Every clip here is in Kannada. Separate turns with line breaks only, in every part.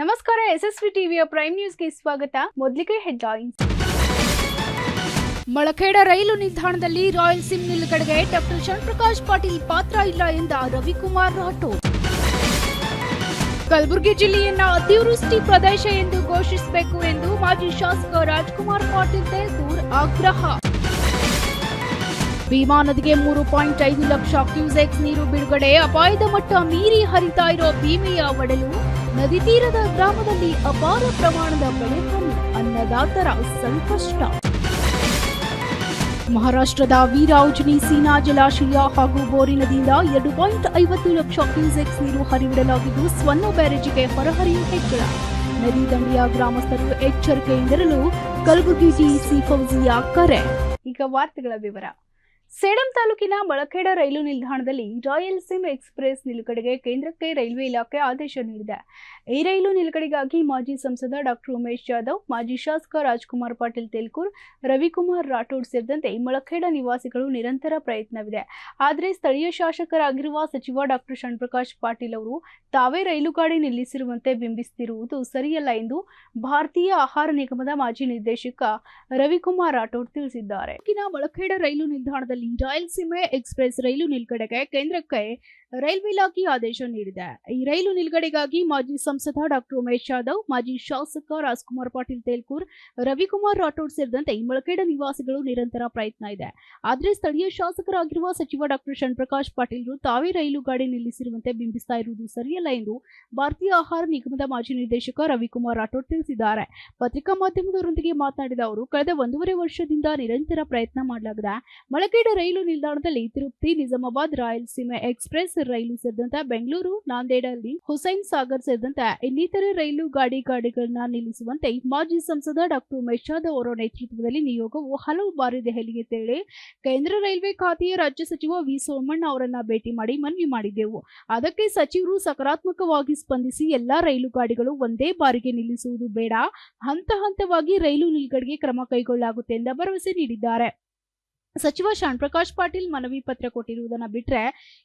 ನಮಸ್ಕಾರ, ಎಸ್ಎಸ್ವಿ ಟಿವಿಯ ಪ್ರೈಮ್ ನ್ಯೂಸ್ಗೆ ಸ್ವಾಗತ. ಮೊದಲಿಗೆ ಹೆಡ್ಲೈನ್ಸ್ ಮಳಖೇಡ ರೈಲು ನಿಲ್ದಾಣದಲ್ಲಿ ರಾಯಲ್ ಸಿಮ್ ನಿಲುಗಡೆಗೆ ಡಾಕ್ಟರ್ ಶರಣಪ್ರಕಾಶ್ ಪಾಟೀಲ್ ಪಾತ್ರ ಇಲ್ಲ ಎಂದ ರವಿಕುಮಾರ್ ರಾಠೋಡ್ ಕಲಬುರಗಿ ಜಿಲ್ಲೆಯನ್ನ ಅತಿವೃಷ್ಟಿ ಪ್ರದೇಶ ಎಂದು ಘೋಷಿಸಬೇಕು ಎಂದು ಮಾಜಿ ಶಾಸಕ ರಾಜ್ಕುಮಾರ್ ಪಾಟೀಲ್ ತೇಲ್ಕೂರ್ ಆಗ್ರಹ. ಭೀಮಾ ನದಿಗೆ ಮೂರು ಪಾಯಿಂಟ್ ಐದು ಲಕ್ಷ ಕ್ಯೂಸೆಕ್ಸ್ ನೀರು ಬಿಡುಗಡೆ. ಅಪಾಯದ ಮಟ್ಟ ಮೀರಿ ಹರಿತಾ ಇರೋ ಭೀಮೆಯ ಒಡಲು. ನದಿ ತೀರದ ಗ್ರಾಮದಲ್ಲಿ ಅಪಾರ ಪ್ರಮಾಣದ ಬೆಳೆ ಹಾನಿ ಅನ್ನದಾತರ ಸಂಕಷ್ಟ. ಮಹಾರಾಷ್ಟ್ರದ ವೀರಾವುಜನಿ ಸೀನಾ ಜಲಾಶಯ ಹಾಗೂ ಬೋರಿ ನದಿಯಿಂದ ಎರಡು ಪಾಯಿಂಟ್ ಐವತ್ತು ಲಕ್ಷ ಕ್ಯೂಸೆಕ್ಸ್ ನೀರು ಹರಿಬಿಡಲಾಗಿದ್ದು, ಸ್ವರ್ಣ ಬ್ಯಾರೇಜಿಗೆ ಹೊರಹರಿವು ಹೆಚ್ಚಳ. ನದಿ ದಂಡೆಯ ಗ್ರಾಮಸ್ಥರು ಎಚ್ಚರಿಕೆಯಿಂದಿರಲು ಕಲಬುರಗಿ ಡಿಸಿ ಫೌಜಿಯ ಕರೆ. ಈಗ ವಾರ್ತೆಗಳ ವಿವರ. ಸೇಡಂ ತಾಲೂಕಿನ ಬಳಖೇಡ ರೈಲು ನಿಲ್ದಾಣದಲ್ಲಿ ರಾಯಲ್ ಸಿಮ್ ಎಕ್ಸ್ಪ್ರೆಸ್ ನಿಲುಗಡೆಗೆ ಕೇಂದ್ರಕ್ಕೆ ರೈಲ್ವೆ ಇಲಾಖೆ ಆದೇಶ ನೀಡಿದೆ. ಈ ರೈಲು ನಿಲುಗಡೆಗಾಗಿ ಮಾಜಿ ಸಂಸದ ಡಾಕ್ಟರ್ ಉಮೇಶ್ ಜಾಧವ್, ಮಾಜಿ ಶಾಸಕ ರಾಜ್ಕುಮಾರ್ ಪಾಟೀಲ್ ತೆಲ್ಕೂರ್, ರವಿಕುಮಾರ್ ರಾಠೋಡ್ ಸೇರಿದಂತೆ ಮೊಳಖೇಡ ನಿವಾಸಿಗಳು ನಿರಂತರ ಪ್ರಯತ್ನವಿದೆ. ಆದರೆ ಸ್ಥಳೀಯ ಶಾಸಕರಾಗಿರುವ ಸಚಿವ ಡಾಕ್ಟರ್ ಶಣ್ಪ್ರಕಾಶ್ ಪಾಟೀಲ್ ಅವರು ತಾವೇ ರೈಲು ಗಾಡಿ ನಿಲ್ಲಿಸಿರುವಂತೆ ಬಿಂಬಿಸುತ್ತಿರುವುದು ಸರಿಯಲ್ಲ ಎಂದು ಭಾರತೀಯ ಆಹಾರ ನಿಗಮದ ಮಾಜಿ ನಿರ್ದೇಶಕ ರವಿಕುಮಾರ್ ರಾಠೋಡ್ ತಿಳಿಸಿದ್ದಾರೆ. ಮೊಳಖೇಡ ರೈಲು ನಿಲ್ದಾಣದಲ್ಲಿ ರಾಯಲಸೀಮೆ ಎಕ್ಸ್ಪ್ರೆಸ್ ರೈಲು ನಿಲ್ಗಡೆಗೆ ಕೇಂದ್ರಕ್ಕೆ ರೈಲ್ವೆ ಇಲಾಖೆ ಆದೇಶ ನೀಡಿದೆ. ಈ ರೈಲು ನಿಲ್ಗಡೆಗಾಗಿ ಮಾಜಿ ಸಂಸದ ಡಾಕ್ಟರ್ ಉಮೇಶ್ ಯಾದವ್, ಮಾಜಿ ಶಾಸಕ ರಾಜ್ಕುಮಾರ್ ಪಾಟೀಲ್ ತೇಲ್ಕೂರ್, ರವಿಕುಮಾರ್ ರಾಠೋಡ್ ಸೇರಿದಂತೆ ಮೊಳಕೇಡ ನಿವಾಸಿಗಳು ನಿರಂತರ ಪ್ರಯತ್ನ ಇದೆ. ಆದರೆ ಸ್ಥಳೀಯ ಶಾಸಕರಾಗಿರುವ ಸಚಿವ ಡಾಕ್ಟರ್ ಶಣ್ಪ್ರಕಾಶ್ ಪಾಟೀಲ್ರು ತಾವೇ ರೈಲು ಗಾಡಿ ನಿಲ್ಲಿಸಿರುವಂತೆ ಬಿಂಬಿಸ್ತಾ ಇರುವುದು ಸರಿಯಲ್ಲ ಎಂದು ಭಾರತೀಯ ಆಹಾರ ನಿಗಮದ ಮಾಜಿ ನಿರ್ದೇಶಕ ರವಿಕುಮಾರ್ ರಾಠೋಡ್ ತಿಳಿಸಿದ್ದಾರೆ. ಪತ್ರಿಕಾ ಮಾಧ್ಯಮದವರೊಂದಿಗೆ ಮಾತನಾಡಿದ ಅವರು, ಕಳೆದ ಒಂದೂವರೆ ವರ್ಷದಿಂದ ನಿರಂತರ ಪ್ರಯತ್ನ ಮಾಡಲಾಗಿದೆ ಮಳಕೇಡ ರೈಲು ನಿಲ್ದಾಣದಲ್ಲಿ ತಿರುಪ್ತಿ ನಿಜಾಮಾಬಾದ್, ರಾಯಲಸೀಮೆ ಎಕ್ಸ್ಪ್ರೆಸ್ ರೈಲು ಸೇರಿದಂತೆ ಬೆಂಗಳೂರು, ನಾಂದೇಡಲ್ಲಿ ಹುಸೈನ್ ಸಾಗರ್ ಸೇರಿದಂತೆ ಇನ್ನಿತರೆ ರೈಲು ಗಾಡಿ ಗಾಡಿಗಳನ್ನ ನಿಲ್ಲಿಸುವಂತೆ ಮಾಜಿ ಸಂಸದ ಡಾಕ್ಟರ್ ಉಮೇಶ್ ಯಾದವ್ ಅವರ ನೇತೃತ್ವದಲ್ಲಿ ನಿಯೋಗವು ಹಲವು ಬಾರಿ ದೆಹಲಿಗೆ ತೆರಳಿ ಕೇಂದ್ರ ರೈಲ್ವೆ ಖಾತೆಯ ರಾಜ್ಯ ಸಚಿವ ವಿ ಸೋಮಣ್ಣ ಅವರನ್ನ ಭೇಟಿ ಮಾಡಿ ಮನವಿ ಮಾಡಿದ್ದೆವು. ಅದಕ್ಕೆ ಸಚಿವರು ಸಕಾರಾತ್ಮಕವಾಗಿ ಸ್ಪಂದಿಸಿ ಎಲ್ಲಾ ರೈಲು ಗಾಡಿಗಳು ಒಂದೇ ಬಾರಿಗೆ ನಿಲ್ಲಿಸುವುದು ಬೇಡ. ಹಂತ ಹಂತವಾಗಿ ರೈಲು ನಿಲ್ಗಡೆಗೆ ಕ್ರಮ ಕೈಗೊಳ್ಳಲಾಗುತ್ತೆ ಎಂದ ಭರವಸೆ ನೀಡಿದ್ದಾರೆ. ಸಚಿವ ಶಾಣ್ ಪ್ರಕಾಶ್ ಪಾಟೀಲ್ ಮನವಿ ಪತ್ರ ಕೊಟ್ಟಿರುವುದನ್ನ ಬಿಟ್ರೆ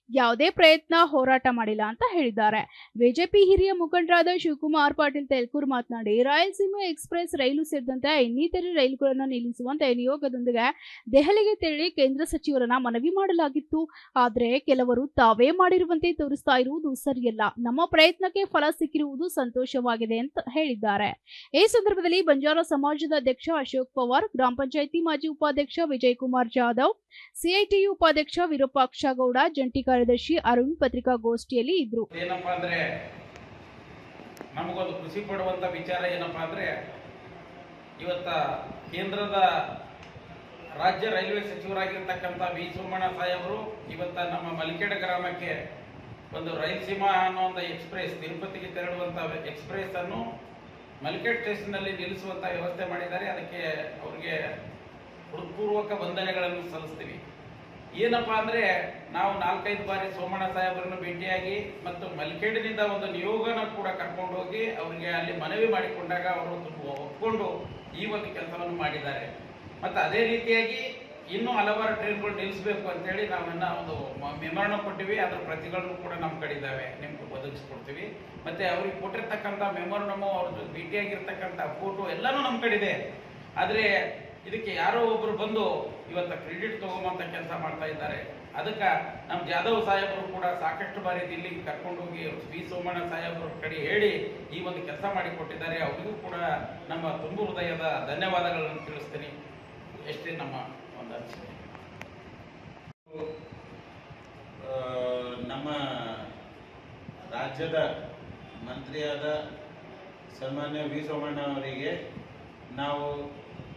ಯಾವುದೇ ಪ್ರಯತ್ನ ಹೋರಾಟ ಮಾಡಿಲ್ಲ ಅಂತ ಹೇಳಿದ್ದಾರೆ. ಬಿಜೆಪಿ ಹಿರಿಯ ಮುಖಂಡರಾದ ಶಿವಕುಮಾರ್ ಪಾಟೀಲ್ ತೆಲ್ಕೂರ್ ಮಾತನಾಡಿ ರಾಯಲಸೀಮೆ ಎಕ್ಸ್ಪ್ರೆಸ್ ರೈಲು ಸೇರಿದಂತೆ ಇನ್ನಿತರೆ ರೈಲುಗಳನ್ನು ನಿಲ್ಲಿಸುವಂತೆ ನಿಯೋಗದೊಂದಿಗೆ ದೆಹಲಿಗೆ ತೆರಳಿ ಕೇಂದ್ರ ಸಚಿವರನ್ನ ಮನವಿ ಮಾಡಲಾಗಿತ್ತು. ಆದರೆ ಕೆಲವರು ತಾವೇ ಮಾಡಿರುವಂತೆ ತೋರಿಸ್ತಾ ಇರುವುದು ಸರಿಯಲ್ಲ. ನಮ್ಮ ಪ್ರಯತ್ನಕ್ಕೆ ಫಲ ಸಿಕ್ಕಿರುವುದು ಸಂತೋಷವಾಗಿದೆ ಅಂತ ಹೇಳಿದ್ದಾರೆ. ಈ ಸಂದರ್ಭದಲ್ಲಿ ಬಂಜಾರ ಸಮಾಜದ ಅಧ್ಯಕ್ಷ ಅಶೋಕ್ ಪವಾರ್, ಗ್ರಾಮ ಪಂಚಾಯಿತಿ ಮಾಜಿ ಉಪಾಧ್ಯಕ್ಷ ವಿಜಯ್ ಕುಮಾರ್ ಜಾಧವ್, ಸಿಐಟಿಯು ಉಪಾಧ್ಯಕ್ಷ ವಿರೂಪಾಕ್ಷ ಗೌಡ, ಜಂಟಿ ಕಾರ್ಯದರ್ಶಿ ಅರುಣ್ ಪತ್ರಿಕಾಗೋಷ್ಠಿಯಲ್ಲಿ ಇದ್ರು.
ಏನಪ್ಪಾ ಅಂದ್ರೆ ನಮಗೊಂದು ಖುಷಿ ಪಡುವಂತ ವಿಚಾರ ಏನಪ್ಪಾ ಇವತ್ತ ಕೇಂದ್ರದ ರಾಜ್ಯ ರೈಲ್ವೆ ಸಚಿವರಾಗಿರ್ತಕ್ಕಂಥ ವಿ ಸೋಮಣ್ಣ ಸಾಹೇಬರು ಇವತ್ತ ನಮ್ಮ ಮಲಿಕೇಡ ಗ್ರಾಮಕ್ಕೆ ಒಂದು ರೈಲ್ ಸೀಮಾ ಅನ್ನೋ ಒಂದು ಎಕ್ಸ್ಪ್ರೆಸ್, ತಿರುಪತಿಗೆ ತೆರಳುವಂತ ಎಕ್ಸ್ಪ್ರೆಸ್ ಅನ್ನು ಮಲಿಕೇಡ್ ಸ್ಟೇಷನ್ನಲ್ಲಿ ನಿಲ್ಲಿಸುವಂತ ವ್ಯವಸ್ಥೆ ಮಾಡಿದ್ದಾರೆ. ಅದಕ್ಕೆ ಅವರಿಗೆ ಹೃತ್ಪೂರ್ವಕ ವಂದನೆಗಳನ್ನು ಸಲ್ಲಿಸ್ತೀವಿ. ಏನಪ್ಪ ಅಂದರೆ ನಾವು ನಾಲ್ಕೈದು ಬಾರಿ ಸೋಮಣ್ಣ ಸಾಹೇಬರನ್ನು ಭೇಟಿಯಾಗಿ ಮತ್ತು ಮಲ್ಕೇಡಿನಿಂದ ಒಂದು ನಿಯೋಗನ ಕೂಡ ಕರ್ಕೊಂಡು ಹೋಗಿ ಅವರಿಗೆ ಅಲ್ಲಿ ಮನವಿ ಮಾಡಿಕೊಂಡಾಗ ಅವರು ಒಪ್ಕೊಂಡು ಈ ಒಂದು ಕೆಲಸವನ್ನು ಮಾಡಿದ್ದಾರೆ. ಮತ್ತು ಅದೇ ರೀತಿಯಾಗಿ ಇನ್ನೂ ಹಲವಾರು ಟ್ರೈನ್ಗಳು ನಿಲ್ಲಿಸಬೇಕು ಅಂತೇಳಿ ನಾವನ್ನು ಒಂದು ಮೆಮರಣ ಕೊಟ್ಟಿವಿ. ಅದರ ಪ್ರತಿಗಳನ್ನು ಕೂಡ ನಮ್ಮ ಕಡೆ ಇದ್ದಾವೆ. ನಿಮ್ಗೆ ಒದಗಿಸ್ಕೊಡ್ತೀವಿ ಮತ್ತು ಅವ್ರಿಗೆ ಕೊಟ್ಟಿರ್ತಕ್ಕಂಥ ಮೆಮೋರಣಮು ಅವ್ರ ಭೇಟಿಯಾಗಿರ್ತಕ್ಕಂಥ ಫೋಟೋ ಎಲ್ಲನೂ ನಮ್ಮ ಕಡೆ ಇದೆ. ಆದರೆ ಇದಕ್ಕೆ ಯಾರೋ ಒಬ್ಬರು ಬಂದು ಇವತ್ತ ಕ್ರೆಡಿಟ್ ತಗೊಂಬಂತ ಕೆಲಸ ಮಾಡ್ತಾ ಇದ್ದಾರೆ. ಅದಕ್ಕೆ ನಮ್ಮ ಜಾಧವ್ ಸಾಹೇಬರು ಕೂಡ ಸಾಕಷ್ಟು ಬಾರಿ ದಿಲ್ಲಿಗೆ ಕರ್ಕೊಂಡು ಹೋಗಿ ವಿ ಸೋಮಣ್ಣ ಸಾಹೇಬರು ಕಡೆ ಹೇಳಿ ಈ ಒಂದು ಕೆಲಸ ಮಾಡಿ ಕೊಟ್ಟಿದ್ದಾರೆ ಅವರಿಗೂ ಕೂಡ ನಮ್ಮ ತುಂಬು ಹೃದಯದ ಧನ್ಯವಾದಗಳನ್ನು ತಿಳಿಸ್ತೀನಿ. ಎಷ್ಟೇ ನಮ್ಮ ಒಂದು
ನಮ್ಮ ರಾಜ್ಯದ ಮಂತ್ರಿಯಾದ ಸನ್ಮಾನ್ಯ ವಿ ಸೋಮಣ್ಣ ಅವರಿಗೆ ನಾವು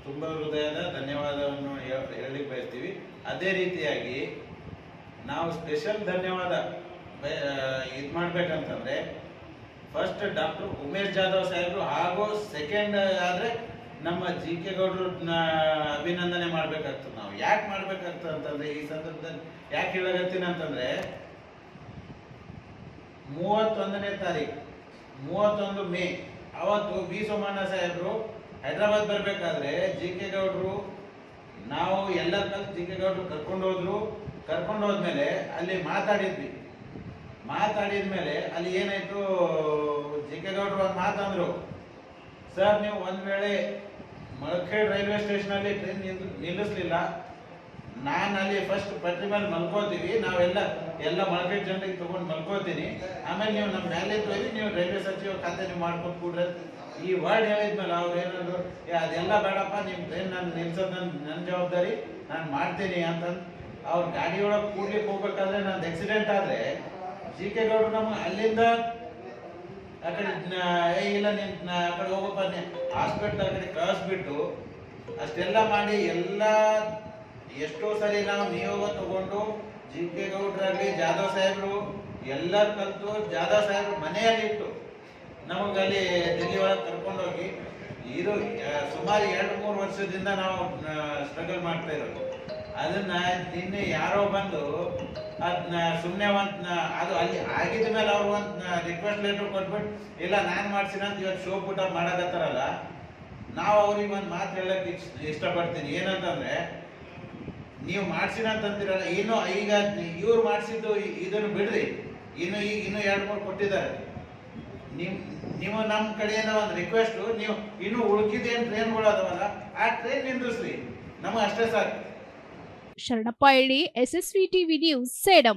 ತುಂಬ ಹೃದಯದ ಧನ್ಯವಾದವನ್ನು ಹೇಳಲಿಕ್ಕೆ ಹೇಳಿ ಬಯಸ್ತೀವಿ. ಅದೇ ರೀತಿಯಾಗಿ ನಾವು ಸ್ಪೆಷಲ್ ಧನ್ಯವಾದ ಇದು ಮಾಡಬೇಕಂತಂದ್ರೆ ಫಸ್ಟ್ ಡಾಕ್ಟರ್ ಉಮೇಶ್ ಜಾಧವ್ ಸಾಹೇಬರು ಹಾಗೂ ಸೆಕೆಂಡ್ ಆದರೆ ನಮ್ಮ ಜಿ ಕೆ ಗೌಡರು ಅಭಿನಂದನೆ ಮಾಡಬೇಕಾಗ್ತದೆ ನಾವು. ಯಾಕೆ ಮಾಡ್ಬೇಕಾಗ್ತದೆ ಅಂತಂದ್ರೆ ಈ ಸಂದರ್ಭದಲ್ಲಿ ಯಾಕೆ ಹೇಳಕತ್ತೀನಿ ಅಂತಂದ್ರೆ ಮೂವತ್ತೊಂದನೇ ತಾರೀಕು ಮೂವತ್ತೊಂದು ಮೇ, ಅವತ್ತು ವಿ ಸೋಮಣ್ಣ ಸಾಹೇಬರು ಹೈದರಾಬಾದ್ ಬರಬೇಕಾದ್ರೆ ಜಿ ಕೆ ಗೌಡ್ರು, ನಾವು ಎಲ್ಲರ ಕಲ್ ಜಿ ಕೆ ಗೌಡ್ರು ಕರ್ಕೊಂಡು ಹೋದ್ರು. ಕರ್ಕೊಂಡು ಹೋದ್ಮೇಲೆ ಅಲ್ಲಿ ಮಾತಾಡಿದ್ವಿ. ಮಾತಾಡಿದ ಮೇಲೆ ಅಲ್ಲಿ ಏನಾಯ್ತು, ಜಿ ಕೆ ಗೌಡ್ರು ಒಂದು ಮಾತಂದ್ರು ಸರ್, ನೀವು ಒಂದ್ ವೇಳೆ ಮಳಖೇಡ್ ರೈಲ್ವೆ ಸ್ಟೇಷನ್ ಅಲ್ಲಿ ಟ್ರೈನ್ ನಿಲ್ಲಿಸ್ಲಿಲ್ಲ. ನಾನು ಅಲ್ಲಿ ಫಸ್ಟ್ ಪಟ್ಟಿ ಮೇಲೆ ಮಲ್ಕೋತೀವಿ. ನಾವೆಲ್ಲ, ಎಲ್ಲ ಮಳಖೇಡ್ ಜನರಿಗೆ ತಗೊಂಡು ಮಲ್ಕೋತೀನಿ. ಆಮೇಲೆ ನೀವು ನಮ್ಮ ಹೋಗಿ ನೀವು ರೈಲ್ವೆ ಸಚಿವ ಖಾತೆ ನೀವು ಮಾಡ್ಕೊಂಡು ಕೂಡ್ರಿ ಈ ವರ್ಡ್ ಹೇಳಿದ್ಮೇಲೆ ಅವ್ರು ಏನಂದ್ರು ಅದೆಲ್ಲ ಬೇಡಪ್ಪ ನಿಮ್ಮ ಟ್ರೈನ್ ನಾನು ನಿಲ್ಸೋದು ನನ್ನ ನನ್ನ ಜವಾಬ್ದಾರಿ, ನಾನು ಮಾಡ್ತೀನಿ ಅಂತಂದು ಅವ್ರ ಗಾಡಿ ಒಳಗೆ ಕೂಡ್ಲಿಕ್ಕೆ ಹೋಗ್ಬೇಕಾದ್ರೆ ನಂದು ಆಕ್ಸಿಡೆಂಟ್ ಆದ್ರೆ ಜಿ ಕೆ ಗೌಡ್ರು ನಮ್ಗೆ ಅಲ್ಲಿಂದ ಆ ಕಡೆ ಏ, ಇಲ್ಲ, ನೀನು ಆ ಕಡೆ ಹೋಗಪ್ಪ ಹಾಸ್ಪಿಟ್ಲ್ ಆ ಕಡೆ ಕಳಿಸ್ಬಿಟ್ಟು ಅಷ್ಟೆಲ್ಲ ಮಾಡಿ ಎಲ್ಲ, ಎಷ್ಟೋ ಸರಿ ನಾವು ನಿಯೋಗ ತಗೊಂಡು ಜಿ ಕೆ ಗೌಡ್ರಾಗ್ಲಿ, ಜಾಧವ್ ಸಾಹೇಬ್ರು ಎಲ್ಲರೂ ಕಲಿತು, ಜಾಧವ್ ಸಾಹೇಬ್ರು ಮನೆಯಲ್ಲಿಟ್ಟು ನಮಗೆ ಅಲ್ಲಿ ದಿಲ್ಲಿ ಒಳಗೆ ಕರ್ಕೊಂಡೋಗಿ, ಇದು ಸುಮಾರು ಎರಡು ಮೂರು ವರ್ಷದಿಂದ ನಾವು ಸ್ಟ್ರಗಲ್ ಮಾಡ್ತಾ ಇರೋದು. ಅದನ್ನ ನಿನ್ನೆ ಯಾರೋ ಬಂದು ಅದನ್ನ ಸುಮ್ಮನೆ ಒಂದು ಅದು ಅಲ್ಲಿ ಆಗಿದ ಮೇಲೆ ಅವ್ರು ಒಂದು ರಿಕ್ವೆಸ್ಟ್ ಲೆಟರ್ ಕೊಟ್ಬಿಟ್ಟು ಇಲ್ಲ ನಾನು ಮಾಡ್ಸಿನ ಅಂತ ಇವತ್ತು ಶೋ ಪುಟ ಮಾಡಕತ್ತಾರಲ್ಲ ನಾವು ಅವ್ರಿಗೆ ಒಂದು ಮಾತು ಹೇಳಕ್ಕೆ ಇಷ್ಟ ಇಷ್ಟಪಡ್ತೀನಿ. ಏನಂತಂದ್ರೆ, ನೀವು ಮಾಡ್ಸಿನ ಅಂತಂದಿರಲ್ಲ ಇನ್ನು ಈಗ ಇವ್ರು ಮಾಡಿಸಿದ್ದು ಇದನ್ನು ಬಿಡ್ರಿ. ಇನ್ನು ಈಗ, ಇನ್ನು ಎರಡು ಮೂರು ಕೊಟ್ಟಿದ್ದಾರೆ. ನಿಮ್ ನೀವು ನಮ್ಮ ಕಡೆಯಿಂದ ಒಂದು ರಿಕ್ವೆಸ್ಟ್ ನೀವು ಇನ್ನೂ ಉಳ್ಕಿದೇನು ಟ್ರೈನ್ಗಳು ಅದಾವಲ್ಲ, ಆ ಟ್ರೈನ್ ನಿಂದಿಸ್ರಿ ನಮಗೆ ಅಷ್ಟೇ ಸಾಕು.
Sharanappa S S V TV news Sedam